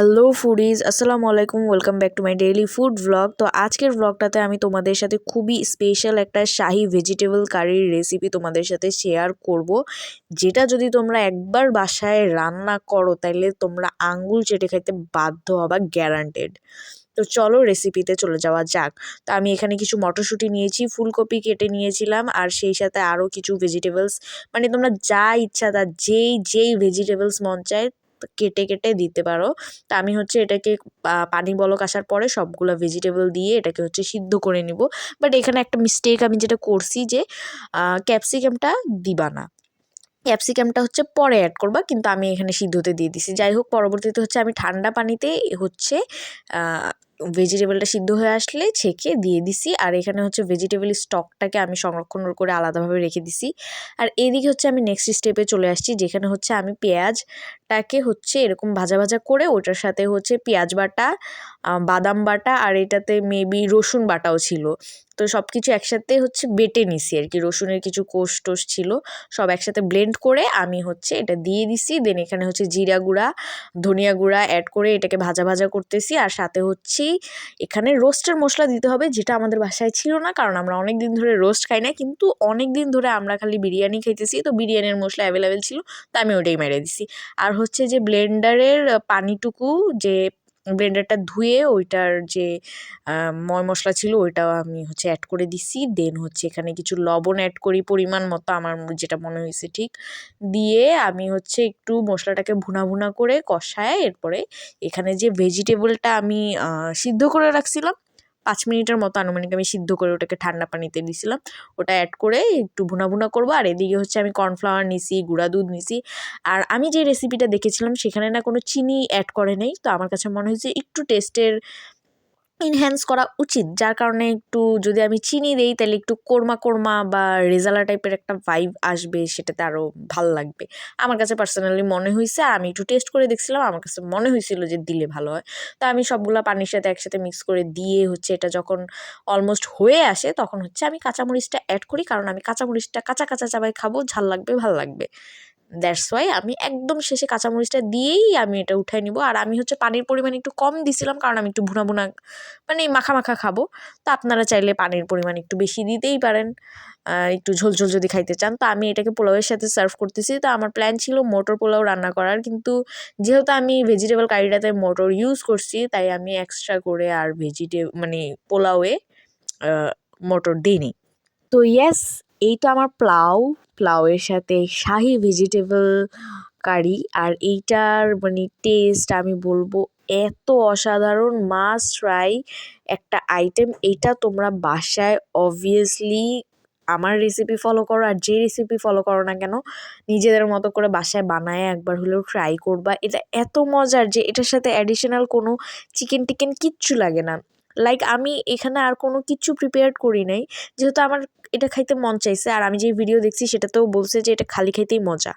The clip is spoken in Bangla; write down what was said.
হ্যালো ফুডিজ, আসসালামু আলাইকুম, welcome back to my daily food vlog তো আজকের ভ্লগটাতে আমি তোমাদের সাথে খুবই স্পেশাল একটা শাহি ভেজিটেবল কারির রেসিপি তোমাদের সাথে শেয়ার করব। যেটা যদি তোমরা একবার বাসায় রান্না করো তাহলে তোমরা আঙ্গুল চেটে খাইতে বাধ্য হবা গ্যারান্টেড তো চলো রেসিপিতে চলে যাওয়া যাক। তো আমি এখানে কিছু মটরশুঁটি নিয়েছি, ফুলকপি কেটে নিয়েছিলাম, আর সেই সাথে আরও কিছু ভেজিটেবলস মানে তোমরা যা ইচ্ছা তা, যেই যেই ভেজিটেবলস মন চায় কেটে কেটে দিতে পারো। তা আমি হচ্ছে এটাকে পানি বলক আসার পরে সবগুলো ভেজিটেবল দিয়ে এটাকে হচ্ছে সিদ্ধ করে নিব। বাট এখানে একটা মিস্টেক আমি যেটা করছি যে ক্যাপসিকামটা দিবা না। ক্যাপসিকামটা হচ্ছে পরে অ্যাড করবা, কিন্তু আমি এখানে সিদ্ধতে দিয়ে দিছি। যাই হোক, পরবর্তীতে হচ্ছে আমি ঠান্ডা পানিতে হচ্ছে ভেজিটেবলটা সিদ্ধ হয়ে আসলে ছেঁকে দিয়ে দিছি। আর এখানে হচ্ছে ভেজিটেবল স্টকটাকে আমি সংরক্ষণ করে আলাদাভাবে রেখে দিছি। আর এদিকে হচ্ছে আমি নেক্সট স্টেপে চলে আসছি, যেখানে হচ্ছে আমি পেঁয়াজটাকে হচ্ছে এরকম ভাজা ভাজা করে ওটার সাথে হচ্ছে পেঁয়াজ বাটা বাদাম বাটা আর এটাতে মেবি রসুন বাটাও ছিল। তো সব কিছু একসাথে হচ্ছে বেটে নিছি আর কি রসুনের কিছু কোষ টোষ ছিল, সব একসাথে ব্লেন্ড করে আমি হচ্ছে এটা দিয়ে দিছি। দেন এখানে হচ্ছে জিরা গুঁড়া, ধনিয়া গুঁড়া অ্যাড করে এটাকে ভাজা ভাজা করতেছি। আর সাথে হচ্ছে এখানে রোস্টের মশলা দিতে হবে, যেটা আমাদের বাসায় ছিল না। কারণ আমরা অনেক দিন ধরে রোস্ট খাই না কিন্তু অনেক দিন ধরে আমরা খালি বিরিয়ানি খাইতেছি। তো বিরিয়ানির মশলা অ্যাভেলেবেল ছিল, তো আমি ওটাই মেরে দিছি। আর হচ্ছে যে ব্লেন্ডারের পানিটুকু যে ব্লেন্ডারটা ধুয়ে ওইটার যে ময় মশলা ছিল ওইটাও আমি হচ্ছে অ্যাড করে দিছি। দেন হচ্ছে এখানে কিছু লবণ অ্যাড করি পরিমাণ মতো আমার যেটা মনে হয়েছে ঠিক। দিয়ে আমি হচ্ছে একটু মশলাটাকে ভুনা ভুনা করে কষায় এরপরে এখানে যে ভেজিটেবলটা আমি সিদ্ধ করে রাখছিলাম পাঁচ মিনিটের মতো আনুমানিক আমি সিদ্ধ করে ওটাকে ঠান্ডা পানিতে দিয়েছিলাম ওটা অ্যাড করে একটু ভুনা ভুনা করব। আর এদিকে হচ্ছে আমি কর্নফ্লাওয়ার নিছি, গুঁড়া দুধ নিছি। আর আমি যে রেসিপিটা দেখেছিলাম সেখানে না কোনো চিনি অ্যাড করে নেই। তো আমার কাছে মনে হয়েছে একটু টেস্টের ইনহ্যান্স করা উচিত। যার কারণে একটু যদি আমি চিনি দিই, তাহলে একটু কোরমা কোরমা বা রেজালা টাইপের একটা ভাইব আসবে, সেটাতে আরও ভালো লাগবে। আমার কাছে পার্সোনালি মনে হয়েছে আমি একটু টেস্ট করে দেখছিলাম, আমার কাছে মনে হয়েছিল যে দিলে ভালো হয়। তো আমি সবগুলো পানির সাথে একসাথে মিক্স করে দিয়ে হচ্ছে এটা যখন অলমোস্ট হয়ে আসে, তখন হচ্ছে আমি কাঁচামরিচটা অ্যাড করি, কারণ আমি কাঁচামরিচটা কাঁচা কাঁচা চাবাই খাব, ঝাল লাগবে, ভালো লাগবে। দ্যাটস ওয়াই আমি একদম শেষে কাঁচামরিচটা দিয়েই আমি এটা উঠাই নিব। আর আমি হচ্ছে পানির পরিমাণ একটু কম দিছিলাম, কারণ আমি একটু ভুনা ভুনা মানে মাখা মাখা খাব। তো আপনারা চাইলে পানির পরিমাণ একটু বেশি দিতেই পারেন। একটু ঝোল ঝোল যদি খাইতে চান। তো আমি এটাকে পোলাওয়ের সাথে সার্ভ করতেছি। তো আমার প্ল্যান ছিল মোটর পোলাও রান্না করার। কিন্তু যেহেতু আমি ভেজিটেবল কারিটাতে মোটর ইউজ করছি, তাই আমি এক্সট্রা করে আর ভেজিটে মানে পোলাওয়ে মোটর দিইনি। তো ইয়েস এই তো আমার প্লাউ, প্লাউয়ের সাথে শাহি ভেজিটেবল কারি, আর এইটার মানে টেস্ট আমি বলব এত অসাধারণ মাছ ট্রাই একটা আইটেম এইটা তোমরা বাসায় অবভিয়াসলি আমার রেসিপি ফলো করো, আর যে রেসিপি ফলো করো না কেন, নিজেদের মতো করে বাসায় বানায় একবার হলেও ট্রাই করবা। এটা এত মজার যে এটার সাথে অ্যাডিশনাল কোনো চিকেন টিকেন কিচ্ছু লাগে না। লাইক আমি এখানে আর কোনো কিছু প্রিপেয়ার করি নাই। যেহেতু আমার এটা খাইতে মন চাইছে, আর আমি যে ভিডিও দেখছি সেটাতেও বলছে যে এটা খালি খাইতেই মজা।